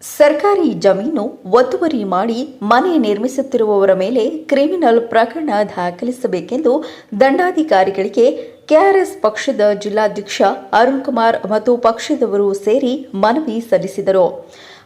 ಸರ್ಕಾರಿ ಜಮೀನು ಒತ್ತುವರಿ ಮಾಡಿ ಮನೆ ನಿರ್ಮಿಸುತ್ತಿರುವವರ ಮೇಲೆ ಕ್ರಿಮಿನಲ್ ಪ್ರಕರಣ ದಾಖಲಿಸಬೇಕೆಂದು ದಂಡಾಧಿಕಾರಿಗಳಿಗೆ ಕೆಆರ್ಎಸ್ ಪಕ್ಷದ ಜಿಲ್ಲಾಧ್ಯಕ್ಷ ಅರುಣ್ ಕುಮಾರ್ ಮತ್ತು ಪಕ್ಷದವರು ಸೇರಿ ಮನವಿ ಸಲ್ಲಿಸಿದರು.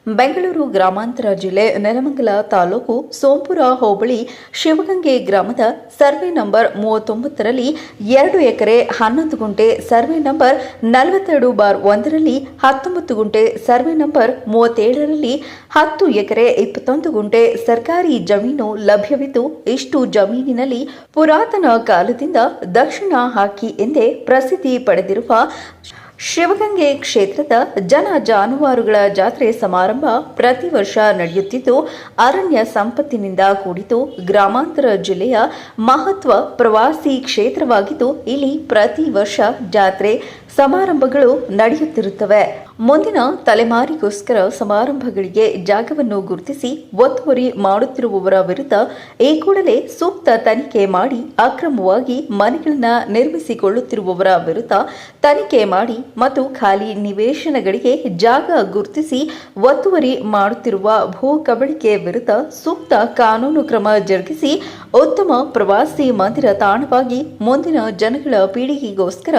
ಬೆಂಗಳೂರು ಗ್ರಾಮಾಂತರ ಜಿಲ್ಲೆ ನೆಲಮಂಗಲ ತಾಲೂಕು ಸೋಂಪುರ ಹೋಬಳಿ ಶಿವಗಂಗೆ ಗ್ರಾಮದ ಸರ್ವೆ ನಂಬರ್ ಮೂವತ್ತೊಂಬತ್ತರಲ್ಲಿ ಎರಡು ಎಕರೆ ಹನ್ನೊಂದು ಗುಂಟೆ ಸರ್ವೆ ನಂಬರ್ ನಲವತ್ತೆರಡು ಬಾರ್ ಒಂದರಲ್ಲಿ ಹತ್ತೊಂಬತ್ತು ಗುಂಟೆ ಸರ್ವೆ ನಂಬರ್ ಮೂವತ್ತೇಳರಲ್ಲಿ ಹತ್ತು ಎಕರೆ ಇಪ್ಪತ್ತೊಂದು ಗುಂಟೆ ಸರ್ಕಾರಿ ಜಮೀನು ಲಭ್ಯವಿದ್ದು ಇಷ್ಟು ಜಮೀನಿನಲ್ಲಿ ಪುರಾತನ ಕಾಲದಿಂದ ದಕ್ಷಿಣ ಹಾಕಿ ಎಂದೇ ಪ್ರಸಿದ್ಧಿ ಪಡೆದಿರುವ ಶಿವಗಂಗೆ ಕ್ಷೇತ್ರದ ಜನ ಜಾನುವಾರುಗಳ ಜಾತ್ರೆ ಸಮಾರಂಭ ಪ್ರತಿ ವರ್ಷ ನಡೆಯುತ್ತಿದ್ದು, ಅರಣ್ಯ ಸಂಪತ್ತಿನಿಂದ ಕೂಡಿತು ಗ್ರಾಮಾಂತರ ಜಿಲ್ಲೆಯ ಮಹತ್ವ ಪ್ರವಾಸಿ ಕ್ಷೇತ್ರವಾಗಿದ್ದು, ಇಲ್ಲಿ ಪ್ರತಿ ವರ್ಷ ಜಾತ್ರೆ ಸಮಾರಂಭಗಳು ನಡೆಯುತ್ತಿರುತ್ತವೆ. ಮುಂದಿನ ತಲೆಮಾರಿಗೋಸ್ಕರ ಸಮಾರಂಭಗಳಿಗೆ ಜಾಗವನ್ನು ಗುರುತಿಸಿ ಒತ್ತುವರಿ ಮಾಡುತ್ತಿರುವವರ ವಿರುದ್ಧ ಈ ಕೂಡಲೇ ಸೂಕ್ತ ತನಿಖೆ ಮಾಡಿ ಅಕ್ರಮವಾಗಿ ಮನೆಗಳನ್ನು ನಿರ್ಮಿಸಿಕೊಳ್ಳುತ್ತಿರುವವರ ವಿರುದ್ಧ ತನಿಖೆ ಮಾಡಿ ಮತ್ತು ಖಾಲಿ ನಿವೇಶನಗಳಿಗೆ ಜಾಗ ಗುರುತಿಸಿ ಒತ್ತುವರಿ ಮಾಡುತ್ತಿರುವ ಭೂ ಕಬಳಿಕೆ ವಿರುದ್ಧ ಸೂಕ್ತ ಕಾನೂನು ಕ್ರಮ ಜರುಗಿಸಿ ಉತ್ತಮ ಪ್ರವಾಸಿ ಮಂದಿರ ತಾಣವಾಗಿ ಮುಂದಿನ ಜನಗಳ ಪೀಳಿಗೆಗೋಸ್ಕರ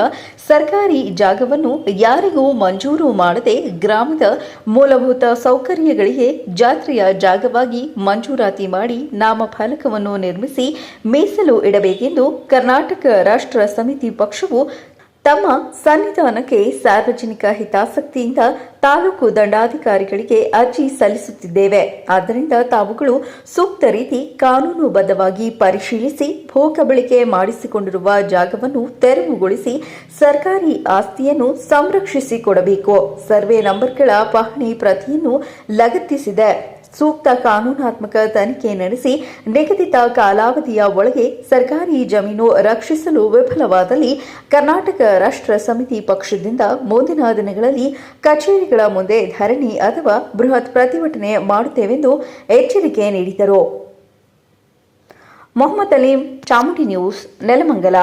ಸರ್ಕಾರಿ ಜಾಗವನ್ನು ಯಾರಿಗೂ ಮಂಜೂರು ಮಾಡದೆ ಗ್ರಾಮದ ಮೂಲಭೂತ ಸೌಕರ್ಯಗಳಿಗೆ ಜಾತ್ರೆಯ ಜಾಗವಾಗಿ ಮಂಜೂರಾತಿ ಮಾಡಿ ನಾಮಫಲಕವನ್ನು ನಿರ್ಮಿಸಿ ಮೀಸಲು ಇಡಬೇಕೆಂದು ಕರ್ನಾಟಕ ರಾಷ್ಟ್ರ ಸಮಿತಿ ಪಕ್ಷವು ತಮ್ಮ ಸನ್ನಿಧಾನಕ್ಕೆ ಸಾರ್ವಜನಿಕ ಹಿತಾಸಕ್ತಿಯಿಂದ ತಾಲೂಕು ದಂಡಾಧಿಕಾರಿಗಳಿಗೆ ಅರ್ಜಿ ಸಲ್ಲಿಸುತ್ತಿದ್ದೇವೆ. ಆದ್ದರಿಂದ ತಾವುಗಳು ಸೂಕ್ತ ರೀತಿ ಕಾನೂನುಬದ್ಧವಾಗಿ ಪರಿಶೀಲಿಸಿ ಭೂ ಕಬಳಿಕೆ ಮಾಡಿಸಿಕೊಂಡಿರುವ ಜಾಗವನ್ನು ತೆರವುಗೊಳಿಸಿ ಸರ್ಕಾರಿ ಆಸ್ತಿಯನ್ನು ಸಂರಕ್ಷಿಸಿಕೊಡಬೇಕು. ಸರ್ವೆ ನಂಬರ್ಗಳ ಪಹಣಿ ಪ್ರತಿಯನ್ನು ಲಗತ್ತಿಸಿದೆ. ಸೂಕ್ತ ಕಾನೂನಾತ್ಮಕ ತನಿಖೆ ನಡೆಸಿ ನಿಗದಿತ ಕಾಲಾವಧಿಯ ಒಳಗೆ ಸರ್ಕಾರಿ ಜಮೀನು ರಕ್ಷಿಸಲು ವಿಫಲವಾದಲ್ಲಿ ಕರ್ನಾಟಕ ರಾಷ್ಟ್ರ ಸಮಿತಿ ಪಕ್ಷದಿಂದ ಮುಂದಿನ ದಿನಗಳಲ್ಲಿ ಕಚೇರಿಗಳ ಮುಂದೆ ಧರಣಿ ಅಥವಾ ಬೃಹತ್ ಪ್ರತಿಭಟನೆ ಮಾಡುತ್ತೇವೆಂದು ಎಚ್ಚರಿಕೆ ನೀಡಿದರು. ಮೊಹಮ್ಮದ್ ಅಲೀಂ, ಚಾಮುಂಡಿ ನ್ಯೂಸ್, ನೆಲಮಂಗಲ.